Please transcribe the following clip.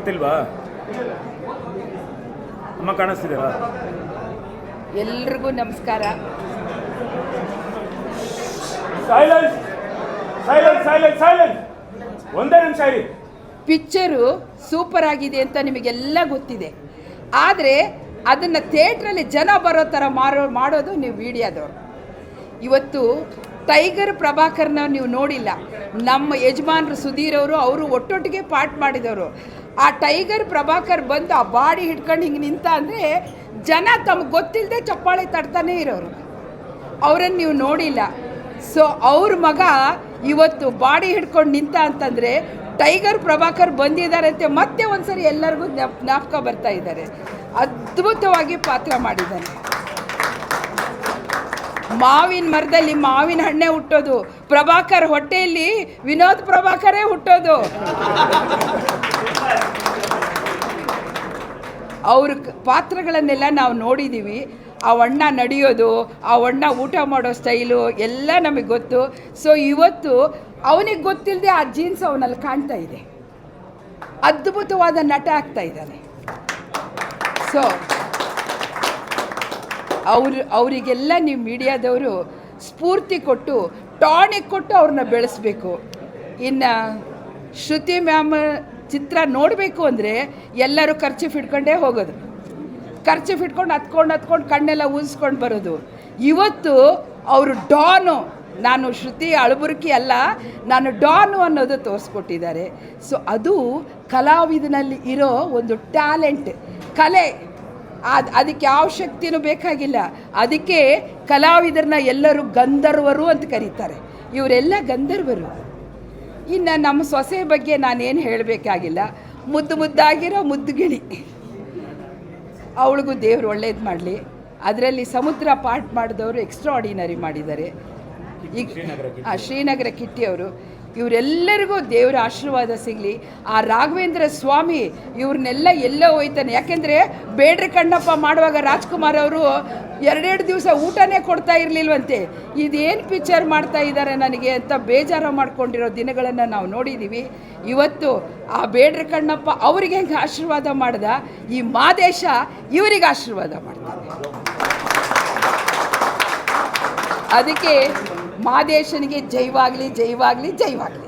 ಬರ್ತಿಲ್ವಾ? ಅಮ್ಮ ಕಾಣಿಸ್ತಿದ್ದೀರಾ ಎಲ್ರಿಗೂ ನಮಸ್ಕಾರ. ಸೈಲೆನ್ಸ್ ಸೈಲೆನ್ಸ್ ಸೈಲೆನ್ಸ್ ಸೈಲೆನ್ಸ್ ಒಂದೇ ನಿಮಿಷ ಇರಿ. ಪಿಕ್ಚರು ಸೂಪರ್ ಆಗಿದೆ ಅಂತ ನಿಮಗೆಲ್ಲ ಗೊತ್ತಿದೆ. ಆದರೆ ಅದನ್ನು ಥಿಯೇಟ್ರಲ್ಲಿ ಜನ ಬರೋ ಥರ ಮಾರೋ ಮಾಡೋದು ನೀವು ಮೀಡಿಯಾದವ್ರು. ಇವತ್ತು ಟೈಗರ್ ಪ್ರಭಾಕರ್ನ ನೀವು ನೋಡಿಲ್ಲ. ನಮ್ಮ ಯಜಮಾನ್ರು ಸುಧೀರ್ ಅವರು ಅವರು ಒಟ್ಟೊಟ್ಟಿಗೆ ಪಾಠ ಮಾಡಿದವರು. ಆ ಟೈಗರ್ ಪ್ರಭಾಕರ್ ಬಂದು ಆ ಬಾಡಿ ಹಿಡ್ಕೊಂಡು ಹಿಂಗೆ ನಿಂತ ಅಂದರೆ ಜನ ತಮ್ಗೆ ಗೊತ್ತಿಲ್ಲದೆ ಚಪ್ಪಾಳೆ ತಡ್ತಾನೆ ಇರೋರು. ಅವರನ್ನು ನೀವು ನೋಡಿಲ್ಲ. ಸೊ ಅವ್ರ ಮಗ ಇವತ್ತು ಬಾಡಿ ಹಿಡ್ಕೊಂಡು ನಿಂತ ಅಂತಂದರೆ ಟೈಗರ್ ಪ್ರಭಾಕರ್ ಬಂದಿದ್ದಾರೆ ಅಂತ ಮತ್ತೆ ಒಂದ್ಸರಿ ಎಲ್ಲರಿಗೂ ಜ್ಞಾಪ, ಜ್ಞಾಪಕ ಬರ್ತಾ ಇದ್ದಾರೆ. ಅದ್ಭುತವಾಗಿ ಪಾತ್ರ ಮಾಡಿದ್ದಾನೆ. ಮಾವಿನ ಮರದಲ್ಲಿ ಮಾವಿನ ಹಣ್ಣೆ ಹುಟ್ಟೋದು. ಪ್ರಭಾಕರ್ ಹೊಟ್ಟೆಯಲ್ಲಿ ವಿನೋದ್ ಪ್ರಭಾಕರೇ ಹುಟ್ಟೋದು. ಅವ್ರ ಪಾತ್ರಗಳನ್ನೆಲ್ಲ ನಾವು ನೋಡಿದ್ದೀವಿ ಆ ಅಣ್ಣ ನಡೆಯೋದು, ಆ ಅಣ್ಣ ಊಟ ಮಾಡೋ ಸ್ಟೈಲು ಎಲ್ಲ ನಮಗೆ ಗೊತ್ತು. ಸೊ ಇವತ್ತು ಅವನಿಗೆ ಗೊತ್ತಿಲ್ಲದೆ ಆ ಜೀನ್ಸ್ ಅವನಲ್ಲಿ ಕಾಣ್ತಾ ಇದೆ. ಅದ್ಭುತವಾದ ನಟ ಆಗ್ತಾ ಇದ್ದಾನೆ. ಸೊ ಅವ್ರು, ಅವರಿಗೆಲ್ಲ ನೀವು ಮೀಡಿಯಾದವರು ಸ್ಫೂರ್ತಿ ಕೊಟ್ಟು, ಟಾನಿಕ್ ಕೊಟ್ಟು ಅವ್ರನ್ನ ಬೆಳೆಸಬೇಕು. ಇನ್ನು ಶ್ರುತಿ ಮ್ಯಾಮ್ ಚಿತ್ರ ನೋಡಬೇಕು ಅಂದರೆ ಎಲ್ಲರೂ ಖರ್ಚು ಫಿಟ್ಕೊಂಡೇ ಹೋಗೋದು. ಖರ್ಚು ಇಟ್ಕೊಂಡು ಹತ್ಕೊಂಡು ಹತ್ಕೊಂಡು ಕಣ್ಣೆಲ್ಲ ಊದಿಸ್ಕೊಂಡು ಬರೋದು. ಇವತ್ತು ಅವರು ಡಾನು. ನಾನು ಶ್ರುತಿ ಅಳಬುರ್ಕಿ ಅಲ್ಲ, ನಾನು ಡಾನು ಅನ್ನೋದು ತೋರಿಸ್ಕೊಟ್ಟಿದ್ದಾರೆ. ಸೊ ಅದು ಕಲಾವಿದನಲ್ಲಿ ಇರೋ ಒಂದು ಟ್ಯಾಲೆಂಟ್. ಕಲೆ. ಅದು ಅದಕ್ಕೆ ಯಾವ ಶಕ್ತಿನೂ ಬೇಕಾಗಿಲ್ಲ. ಅದಕ್ಕೆ ಕಲಾವಿದರನ್ನ ಎಲ್ಲರೂ ಗಂಧರ್ವರು ಅಂತ ಕರೀತಾರೆ. ಇವರೆಲ್ಲ ಗಂಧರ್ವರು. ಇನ್ನು ನಮ್ಮ ಸೊಸೆ ಬಗ್ಗೆ ನಾನೇನು ಹೇಳಬೇಕಾಗಿಲ್ಲ. ಮುದ್ದು ಮುದ್ದಾಗಿರೋ ಮುದ್ದುಗಿಳಿ. ಅವಳಿಗೂ ದೇವ್ರು ಒಳ್ಳೇದು ಮಾಡಲಿ. ಅದರಲ್ಲಿ ಸಮುದ್ರ ಪಾಠ ಮಾಡಿದವರು ಎಕ್ಸ್ಟ್ರಾ ಆರ್ಡಿನರಿ ಮಾಡಿದ್ದಾರೆ. ಈಗ ಆ ಶ್ರೀನಗರ ಕಿಟ್ಟಿ ಅವರು ಇವರೆಲ್ಲರಿಗೂ ದೇವರ ಆಶೀರ್ವಾದ ಸಿಗಲಿ. ಆ ರಾಘವೇಂದ್ರ ಸ್ವಾಮಿ ಇವ್ರನ್ನೆಲ್ಲ ಎಲ್ಲೋ ಹೋಯ್ತಾನೆ. ಯಾಕೆಂದರೆ ಬೇಡ್ರಿ ಕಣ್ಣಪ್ಪ ಮಾಡುವಾಗ ರಾಜ್ಕುಮಾರ್ ಅವರು ಎರಡೆರಡು ದಿವಸ ಊಟನೇ ಕೊಡ್ತಾ ಇರಲಿಲ್ವಂತೆ. ಇದೇನು ಪಿಕ್ಚರ್ ಮಾಡ್ತಾ ಇದ್ದಾರೆ ನನಗೆ ಅಂತ ಬೇಜಾರು ಮಾಡ್ಕೊಂಡಿರೋ ದಿನಗಳನ್ನು ನಾವು ನೋಡಿದ್ದೀವಿ ಇವತ್ತು ಆ ಬೇಡ್ರ ಕಣ್ಣಪ್ಪ ಅವ್ರಿಗೆ ಹೆಂಗೆ ಆಶೀರ್ವಾದ ಮಾಡ್ದ? ಈ ಮಾದೇಶ ಇವರಿಗೆ ಆಶೀರ್ವಾದ ಮಾಡ್ತಾನೆ. ಅದಕ್ಕೆ ಮಾದೇಶನಿಗೆ ಜೈವಾಗಲಿ ಜೈವಾಗಲಿ ಜೈವಾಗಲಿ.